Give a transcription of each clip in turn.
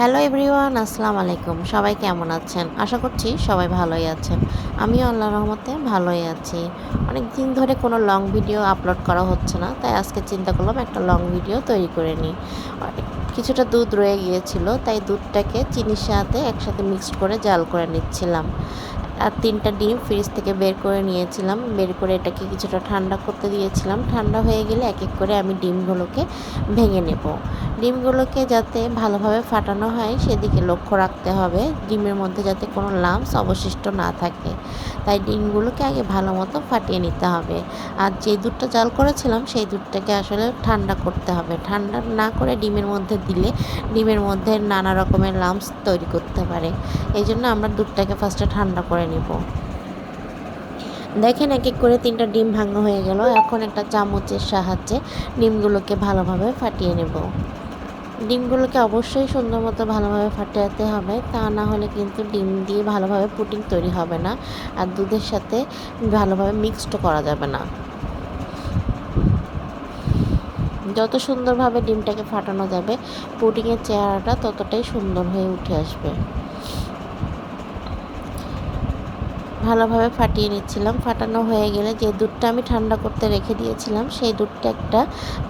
Hello everyone, আসসালামু আলাইকুম। সবাই কেমন আছেন? আশা করছি সবাই ভালোই আছেন। আমিও আল্লাহ রহমতে ভালোই আছি। অনেক দিন ধরে কোনো লং ভিডিও আপলোড করা হচ্ছে না, তাই আজকে চিন্তা করলাম একটা লং ভিডিও তৈরি করে নিই। কিছুটা দুধ রয়ে গিয়েছিল, তাই দুধটাকে চিনির সাথে একসাথে মিক্সড করে জাল করে নিচ্ছিলাম। আর তিনটা ডিম ফ্রিজ থেকে বের করে নিয়েছিলাম। বের করে এটাকে কিছুটা ঠান্ডা করতে দিয়েছিলাম। ঠান্ডা হয়ে গেলে এক এক করে আমি ডিমগুলোকে ভেঙে নেব। ডিমগুলোকে যাতে ভালোভাবে ফাটানো হয়, সেদিকে লক্ষ্য রাখতে হবে। ডিমের মধ্যে যাতে কোনো লামস অবশিষ্ট না থাকে, তাই ডিমগুলোকে আগে ভালো মতো ফাটিয়ে নিতে হবে। আর যে দুধটা জাল করেছিলাম, সেই দুধটাকে আসলে ঠান্ডা করতে হবে। ঠান্ডা না করে ডিমের মধ্যে দিলে ডিমের মধ্যে নানা রকমের লামস তৈরি করতে পারে। এই জন্য আমরা দুধটাকে ফার্স্টে ঠান্ডা করে নিব। দেখেন এক এক করে তিনটা ডিম ভাঙা হয়ে গেল। এখন একটা চামচের সাহায্যে ডিমগুলোকে ভালোভাবে ফাটিয়ে নেব। ডিমগুলোকে অবশ্যই সুন্দর মতো ভালোভাবে ফাটাতে হবে। তা না হলে কিন্তু ডিম দিয়ে ভালোভাবে পুটিং তৈরি হবে না। আর দুধের সাথে ভালোভাবে মিক্সড করা যাবে না। যত সুন্দরভাবে ডিমটাকে ফাটানো যাবে, পুটিংয়ের চেহারাটা ততটাই সুন্দর হয়ে উঠে আসবে। ভালোভাবে ফাটিয়ে নিচ্ছিলাম। ফাটানো হয়ে গেলে যে দুধটা আমি ঠান্ডা করতে রেখে দিয়েছিলাম, সেই দুধটা একটা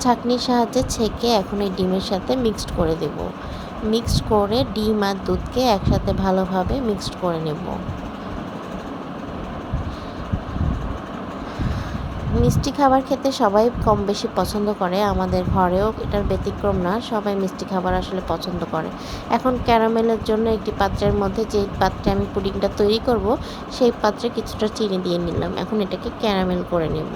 ছাঁকনির সাহায্যে ছেঁকে এখন এই ডিমের সাথে মিক্সড করে দেব। মিক্সড করে ডিম আর দুধকে একসাথে ভালোভাবে মিক্সড করে নেব। মিষ্টি খাবার খেতে সবাই কম বেশি পছন্দ করে, আমাদের ঘরেও এটার ব্যতিক্রম না, সবাই মিষ্টি খাবার আসলে পছন্দ করে। এখন ক্যারামেলের জন্য একটি পাত্রের মধ্যে যে পাত্রে আমি পুডিংটা তৈরি করব, সেই পাত্রে কিছুটা চিনি দিয়ে নিলাম। এখন এটাকে ক্যারামেল করে নেব।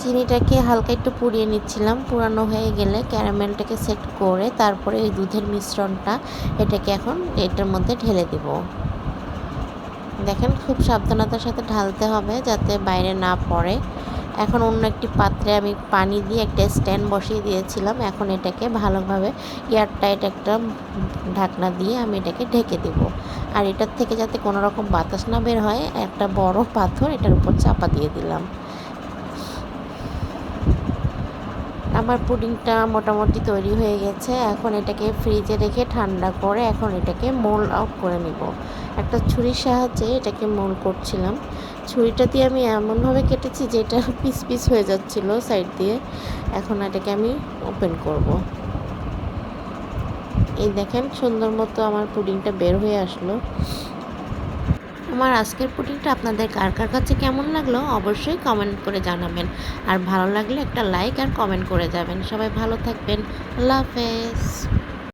চিনিটাকে হালকা একটু পুড়িয়ে নিচ্ছিলাম। পুরানো হয়ে গেলে ক্যারামেলটাকে সেট করে তারপরে এই দুধের মিশ্রণটা এটাকে এখন এটার মধ্যে ঢেলে দেবো। দেখেন, খুব সাবধানতার সাথে ঢালতে হবে যাতে বাইরে না পড়ে। এখন অন্য একটি পাত্রে আমি পানি দিয়ে একটা স্ট্যান্ড বসিয়ে দিয়েছিলাম। এখন এটাকে ভালোভাবে এয়ারটাইট একটা ঢাকনা দিয়ে আমি এটাকে ঢেকে দেব। আর এটার থেকে যাতে কোনো রকম বাতাস না বের হয়, একটা বড় পাথর এটার উপর চাপা দিয়ে দিলাম। আমার পুডিংটা মোটামুটি তৈরি হয়ে গেছে। এখন এটাকে ফ্রিজে রেখে ঠান্ডা করে এখন এটাকে মোল আউট করে নিব। একটা ছুরির সাহায্যে এটাকে মোল করছিলাম। ছুরিটা দিয়ে আমি এমনভাবে কেটেছি যে এটা পিস পিস হয়ে যাচ্ছিল সাইড দিয়ে। এখন এটাকে আমি ওপেন করব। এই দেখেন সুন্দর মতো আমার পুডিংটা বের হয়ে আসলো। আমার আজকের পুটিংটা আপনাদের কার কার কাছে কেমন লাগল অবশ্যই কমেন্ট করে জানাবেন। আর ভালো লাগলে একটা লাইক আর কমেন্ট করে যাবেন। সবাই ভালো থাকবেন। আল্লাহ হাফেজ।